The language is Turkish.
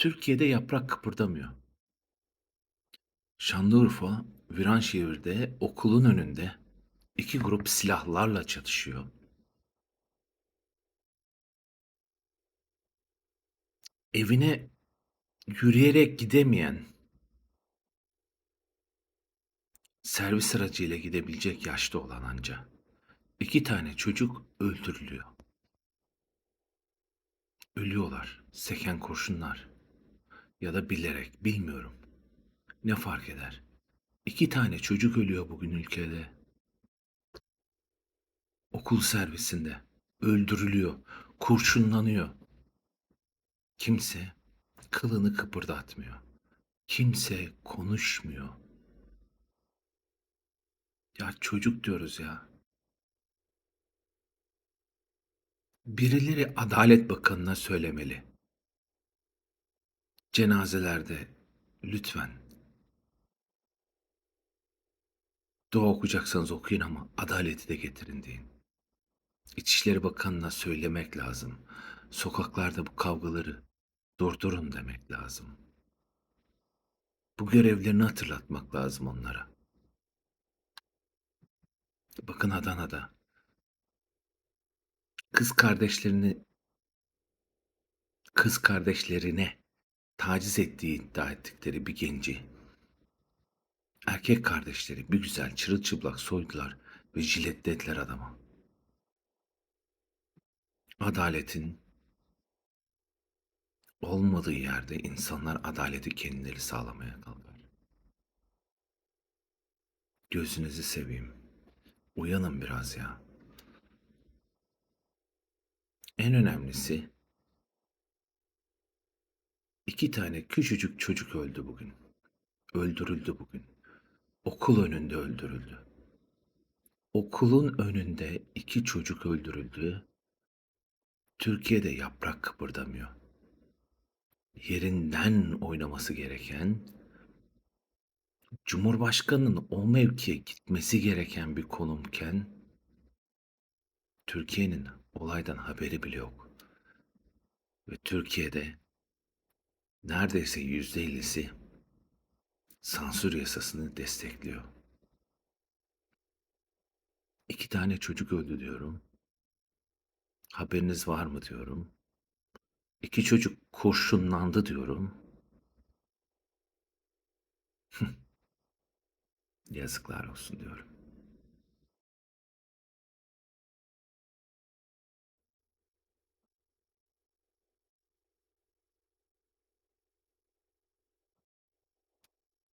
Türkiye'de yaprak kıpırdamıyor. Şanlıurfa, Viranşehir'de okulun önünde iki grup silahlarla çatışıyor. Evine yürüyerek gidemeyen, servis aracıyla gidebilecek yaşta olan anca iki tane çocuk öldürülüyor. Ölüyorlar, seken kurşunlar ya da bilerek bilmiyorum. Ne fark eder? İki tane çocuk ölüyor bugün ülkede. Okul servisinde öldürülüyor, kurşunlanıyor. Kimse kılını kıpırdatmıyor. Kimse konuşmuyor. Ya çocuk diyoruz ya. Birileri Adalet Bakanı'na söylemeli. Cenazelerde lütfen dua okuyacaksanız okuyun ama adaleti de getirin deyin. İçişleri Bakanı'na söylemek lazım. Sokaklarda bu kavgaları durdurun demek lazım. Bu görevlerini hatırlatmak lazım onlara. Bakın Adana'da kız kardeşlerini kız kardeşlerine taciz ettiği iddia ettikleri bir genci erkek kardeşleri bir güzel çırılçıplak soydular ve jiletlediler adama. Adaletin olmadığı yerde insanlar adaleti kendileri sağlamaya kalkar. Gözünüzü seveyim. Uyanın biraz ya. En önemlisi iki tane küçücük çocuk öldü bugün. Öldürüldü bugün. Okul önünde öldürüldü. Okulun önünde iki çocuk öldürüldü. Türkiye'de yaprak kıpırdamıyor. Yerinden oynaması gereken, Cumhurbaşkanının o mevkiye gitmesi gereken bir konumken, Türkiye'nin olaydan haberi bile yok. Ve Türkiye'de neredeyse yüzde ellisi sansür yasasını destekliyor. İki tane çocuk öldü diyorum. Haberiniz var mı diyorum. İki çocuk kurşunlandı diyorum. Yazıklar olsun diyorum.